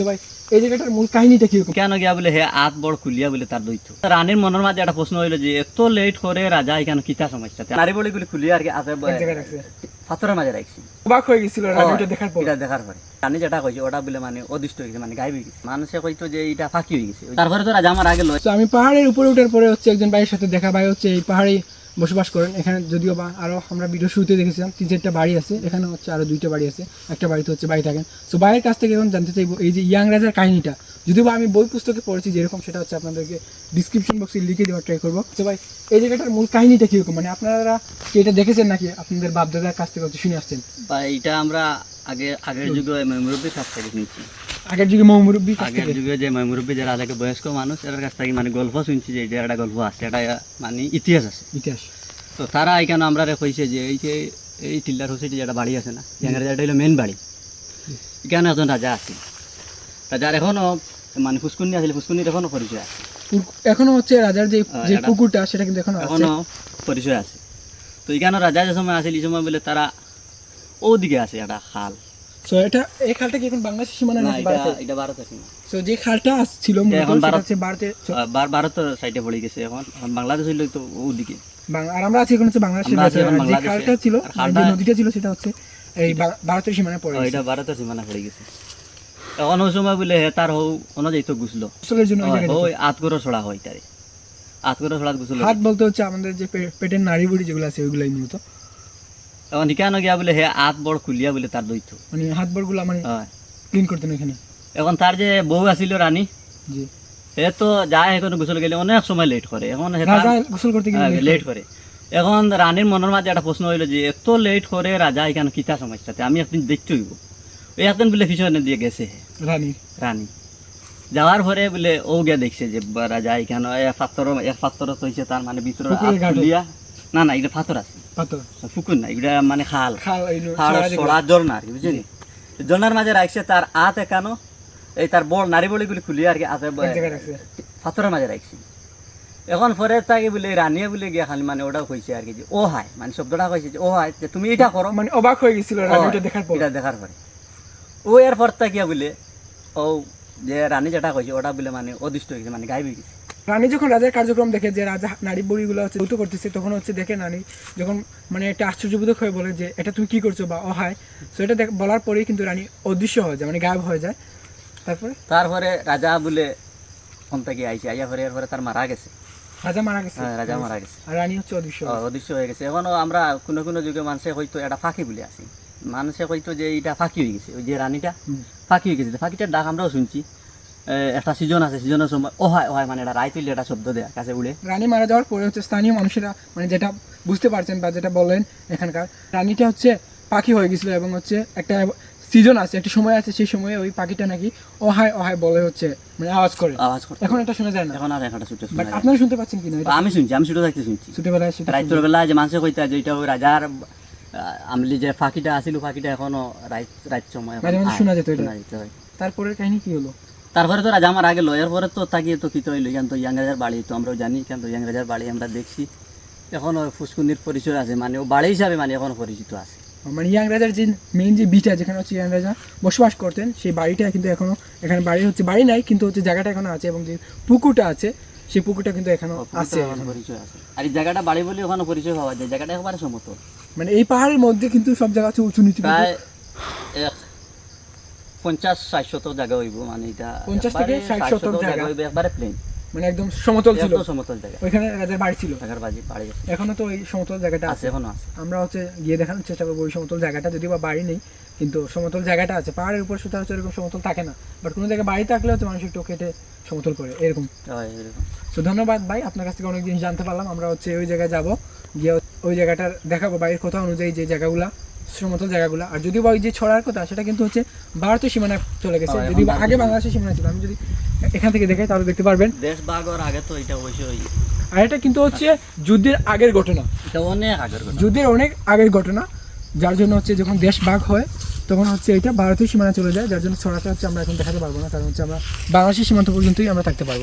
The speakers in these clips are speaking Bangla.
তো ভাই এই জায়গাটার মূল কাহিনীটা কীরকম? কেন গিয়া বলে হে আত বড় খুলিয়া বলে তার দৈত্য? রানীর মনের মাঝে একটা প্রশ্ন হইল যে এত লেট করে রাজা এখানে কিতা সমস্যা নারী বলি গুলি খুলিয়া আর কি আতে পাথরের মাঝে রাখছি। অবাক হয়ে গেছিল ওটা দেখার পর। এটা দেখার পরে। রানী যেটা কইছে ওটা বলে মানে অদৃষ্ট হয়ে গেছে মানে গায়েব হয়ে গেছে। মানুষে কইতো যে এটা ফাঁকি হয়ে গেছে। তারপরে তো রাজা আমার আগে লয় আমি পাহাড়ের উপরে ওঠার পরে হচ্ছে একজন ভাইয়ের সাথে দেখা ভাই হচ্ছে এই পাহাড়ে বসবাস করেন। এখানে যদিও বা আরও আমরা ভিডিও শুরুতে দেখেছিলাম, তিন চারটা বাড়ি আছে। এখানে হচ্ছে আরও দুইটা বাড়ি আছে। একটা বাড়িতে হচ্ছে বাড়ি থাকেন। তো ভাইয়ের কাছ থেকে এখন জানতে চাইব, এই যে ইয়াং রাজার কাহিনীটা। যদিও বা আমি বই পুস্তকে পড়েছি যেরকম, সেটা হচ্ছে আপনাদেরকে ডিসক্রিপশন বক্সে লিখে দেওয়ার ট্রাই করব। তো ভাই, এই জায়গাটার মূল কাহিনীটা কীরকম? মানে আপনারা কি এটা দেখেছেন নাকি? আপনাদের বাপদাদার কাছ থেকে হচ্ছে শুনে আসছেন। বা এটা আমরা আগে, আগের যুগে মুরব্বীর কাছ থেকে শুনছি আগের যুগে মৌমুরব্বী কাছ আগের যুগে যে মুরব্বী যারা আগে বয়স্ক মানুষ এর কাছ থেকে মানে গল্প শুনছি যে এটা একটা গল্প আছে এটা মানে ইতিহাস আছে। ইতিহাস। তো তারা এখানে আমরা কইছে যে এই যে এই টিল্লার হোসেটি যেটা বাড়ি আছে না ইয়াঙ্গের যেটা হলো মেন বাড়ি। এখানে একজন রাজা আছে। রাজার এখনও মানে ফুসকুনি আছিল ফুসকুনির এখনও পরিচয় আছে। এখনও হচ্ছে রাজার যে হ্যাঁ, যে পুকুরটা সেটা কিন্তু এখনও এখনও পরিচয় আছে। তো এখানে রাজা যে সময় আছিল এই সময় বলে তারা ওদিকে আছে একটা খাল। তো এটা এই খালটা কি এখন বাংলাদেশের সীমানা না এটা এটা ভারত আছে না তো যে খালটা ছিল এখন ভারত- ভারতে ভারতের সাইডে পড়ে গেছে এখন। বাংলাদেশ হইলে তো ওদিকে। আর আমরা আছি এখন হচ্ছে বাংলাদেশের যে খালটা ছিল যে নদীটা ছিল সেটা হচ্ছে এই ভারতের সীমানায় পড়ে গেছে। এটা ভারতের সীমানা পড়ে গেছে। এখন ওই সময় বলে তার হৌ অনুযায়ী তো গুছলো। জন্য ওই আতগরো ছড়া হয় তারে। আতগরো ছড়া গুছল। হাত বলতে হচ্ছে আমাদের যে পেটের নাড়ি বুড়ি যেগুলো আছে ওইগুলাই মূলত। এখন কেন গিয়া বলে হে আত বড় খুলিয়া বলে তার দৈত্য। মানে হাত বড়গুলো মানে ক্লিন করতেন এখানে? এখন তার যে বউ আছিল রানী জি। হে তো যায় এখন গোসল গেলে অনেক সময় লেট করে। এখন গোসল করতে গেলে লেট করে। এখন রানীর মনের মাঝে একটা প্রশ্ন হইল যে এত লেট করে রাজা এখানে কিতা সমস্যাতে? আমি একদিন দেখতে হইব। ওই একদিন বলে পিছনে দিয়ে গেছে রানী। রানী। যাওয়ার পরে বলে ও গিয়া দেখছে যে রাজা এখানে এক পাথর এক পাথর হয়েছে তার মানে ভিতরে না না এটা পাথর আছে। পুকুর না এটা মানে খাল। সরা ঝর্ণা আর কি বুঝলি ঝর্ণার মাঝে রাখছে তার আত একানো এই তার বল নারী বলিগুলি খুলিয়ে আর কি আতে পাথরের মাঝে রাখছি এখন পরে তাকে বলে রানিয়ে বলে গিয়া খালি মানে ওটাও কইছে আর কি যে ও হায় মানে শব্দটা কইছে যে ও হায় যে তুমি এটা করো। মানে অবাক হয়ে গেছিল রানী ও, ওটা দেখার পর। এটা দেখার পরে। ও এর পর তাকিয়া বলে ও যে রানী যেটা কইছে ওটা বলে মানে অদৃষ্ট হয়ে গেছে মানে হয়ে গেছে রানী যখন রাজার কার্যক্রম দেখে যে রাজা নারী বুড়িগুলো হচ্ছে যৌথ করতেছে তখন হচ্ছে দেখে নারী যখন মানে একটা আশ্চর্যবোধক হয়ে বলে যে এটা তুমি কি করছ বা অহায়? তো এটা দেখ- বলার পরেই কিন্তু রানী অদৃশ্য হয়ে যায় মানে গায়েব হয়ে যায়। তারপরে? তারপরে রাজা বলে ফোন থেকে আইছে আইয়া পরে এরপরে তার মারা গেছে। রাজা মারা গেছে? হ্যাঁ, রাজা মারা গেছে। আর রানী হচ্ছে অদৃশ্য অদৃশ্য হয়ে গেছে। এখনও আমরা কোনো কোনো যুগে মানুষে হয়তো এটা ফাঁকি বলে আসি। মানুষে হয়তো যে এটা ফাঁকি হয়ে গেছে। ওই যে রানীটা ফাঁকি হয়ে গেছে। ফাঁকিটার ডাক আমরাও শুনছি। একটা সিজন আছে সিজনের সময় ও হয় হয় মানে এটা রায় তুললে একটা শব্দ দেয় কাছে উড়ে রানী মারা যাওয়ার পরে হচ্ছে স্থানীয় মানুষেরা মানে যেটা বুঝতে পারছেন বা যেটা বলেন এখানকার রানীটা হচ্ছে পাখি হয়ে গেছিল এবং হচ্ছে একটা সিজন আছে একটা সময় আছে সেই সময়ে ওই পাখিটা নাকি অহায় অহায় বলে হচ্ছে মানে আওয়াজ করে। আওয়াজ করতে। এখন এটা শোনা যায় না? এখন আর একটা ছুটে বাট আপনারা শুনতে পাচ্ছেন কিনা আমি শুনছি আমি ছোটো থাকতে শুনছি। ছোটবেলায় বেলা যে মানুষে কইতা যে এটা ওই রাজার আমলি যে ফাঁকিটা আছিল ফাঁকিটা এখনও রাইত রাইত সময় আয়, শোনা যেত এটা। তারপরের কাহিনী কি হলো? তারপরে তো রাজা আমার আগে লয়ের পরে তো তাকিয়ে তো কিতো হইল কেন তো ইয়াং রাজার বাড়ি তো আমরাও জানি কেন তো ইয়াং রাজার বাড়ি আমরা দেখছি। এখন ওই ফুসকুনির পরিচয় আছে মানে ও বাড়ি হিসাবে মানে এখনও পরিচিত আছে। মানে ইয়াং রাজার যে মেইন যে বিটা যেখানে হচ্ছে ইয়াং রাজা বসবাস করতেন সেই বাড়িটা কিন্তু এখনও এখানে বাড়ি হচ্ছে বাড়ি নাই কিন্তু হচ্ছে জায়গাটা এখনও আছে এবং যে পুকুরটা আছে সেই পুকুরটা কিন্তু এখনও আছে পরিচয় আছে। আর এই জায়গাটা বাড়ি বলে ওখানে পরিচয় পাওয়া যায় জায়গাটা একবারে সমতল। মানে এই পাহাড়ের মধ্যে কিন্তু সব জায়গা হচ্ছে উঁচু নিচু প্রায় পঞ্চাশ ষাট শতক জায়গা হইব মানে এটা 50 থেকে ষাট শতক জায়গা। হইবে একবারে প্লেন মানে একদম সমতল ছিল। সমতল জায়গা। ওইখানে রাজার বাড়ি ছিল। বাজি বাড়ি আছে। এখনও তো ওই সমতল জায়গাটা আছে এখনও আছে। আমরা হচ্ছে গিয়ে দেখানোর চেষ্টা করব ওই সমতল জায়গাটা। যদিও বা বাড়ি নেই কিন্তু সমতল জায়গাটা আছে। পাহাড়ের উপর শুধু হচ্ছে এরকম সমতল থাকে না। বাট কোনো জায়গায় বাড়ি থাকলে হচ্ছে মানুষ একটু কেটে সমতল করে এরকম। তো ধন্যবাদ ভাই। আপনার কাছ থেকে অনেক জিনিস জানতে পারলাম। আমরা হচ্ছে ওই জায়গায় যাব। গিয়ে ওই জায়গাটার দেখাবো বাড়ির কথা অনুযায়ী যে জায়গাগুলা। সমতল জায়গাগুলো। আর যদি বা ওই যে ছড়ার কথা সেটা কিন্তু হচ্ছে ভারতীয় সীমানা চলে গেছে। হ্যাঁ, যদি আগে বাংলাদেশের সীমানা ছিল। আমি যদি এখান থেকে দেখাই তাহলে দেখতে পারবেন। দেশ ভাগর আগে তো এটা অবশ্যই। আর এটা কিন্তু হচ্ছে যুদ্ধের আগের ঘটনা। এটা অনেক আগের কথা যুদ্ধের অনেক আগের ঘটনা যার জন্য হচ্ছে যখন দেশ ভাগ হয় তখন হচ্ছে এটা ভারতীয় সীমানা চলে যায় যার জন্য ছড়াটা হচ্ছে আমরা এখন দেখাতে পারব না কারণ হচ্ছে আমরা বাংলাদেশের সীমান্ত পর্যন্তই আমরা থাকতে পারব।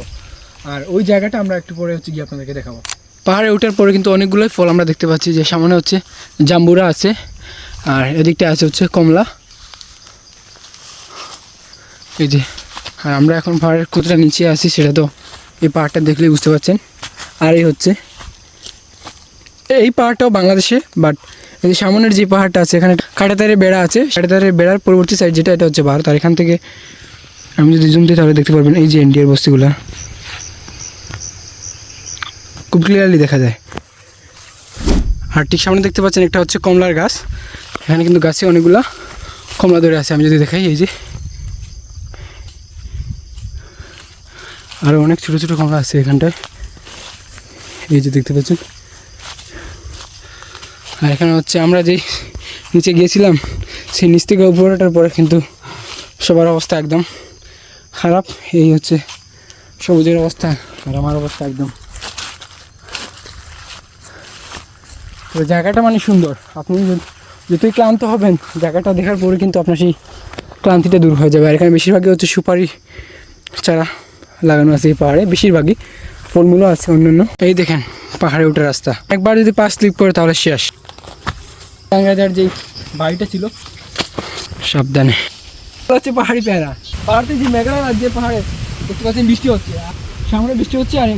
আর ওই জায়গাটা আমরা একটু পরে হচ্ছে গিয়ে আপনাদেরকে দেখাবো। পাহাড়ে ওঠার পরে কিন্তু অনেকগুলোই ফল আমরা দেখতে পাচ্ছি যে সামনে হচ্ছে জাম্বুরা আছে। আর এদিকটা আছে হচ্ছে কমলা। এই যে, আর আমরা এখন পাহাড়ের কতটা নিচে আছি, সেটা তো এই পাহাড়টা দেখলেই বুঝতে পারছেন। আর এই হচ্ছে, এই পাহাড়টাও বাংলাদেশে বাট এই যে সামনের যে পাহাড়টা আছে, এখানে কাটাতারে বেড়া আছে। কাটাতারে বেড়ার পরবর্তী সাইড যেটা, এটা হচ্ছে ভারত। আর এখান থেকে আমি যদি জুম দিই, তাহলে দেখতে পারবেন এই যে ইন্ডিয়ার বস্তিগুলা। খুব ক্লিয়ারলি দেখা যায়। আর ঠিক সামনে দেখতে পাচ্ছেন, একটা হচ্ছে কমলার গাছ। এখানে কিন্তু গাছে অনেকগুলা কমলা ধরে আছে, আমি যদি দেখাই, এই যে। আরও অনেক ছোটো ছোটো কমলা আছে এখানটায়। এই যে দেখতে পাচ্ছেন। আর এখানে হচ্ছে আমরা যেই নিচে গিয়েছিলাম, সেই নিচ থেকে উপরে ওঠার পরে কিন্তু সবার অবস্থা একদম খারাপ। এই হচ্ছে সবুজের অবস্থা আর আমার অবস্থা একদম। জায়গাটা মানে সুন্দর। আপনি যতই ক্লান্ত হবেন, জায়গাটা দেখার পরে কিন্তু আপনার সেই ক্লান্তিটা দূর হয়ে যাবে। আর এখানে বেশিরভাগই হচ্ছে সুপারি চারা লাগানো আছে এই পাহাড়ে, বেশিরভাগই ফলমূলও আছে অন্যান্য। এই দেখেন, পাহাড়ে ওঠার রাস্তা। একবার যদি পাশ স্লিপ করে তাহলে শেষ। টাঙ্গাজার যে বাড়িটা ছিল, সাবধানে। হচ্ছে পাহাড়ি পেয়ারা। পাহাড়তে যে মেঘলা রাজ্যে পাহাড়ে দেখতে পাচ্ছেন বৃষ্টি হচ্ছে সামনে বৃষ্টি হচ্ছে আর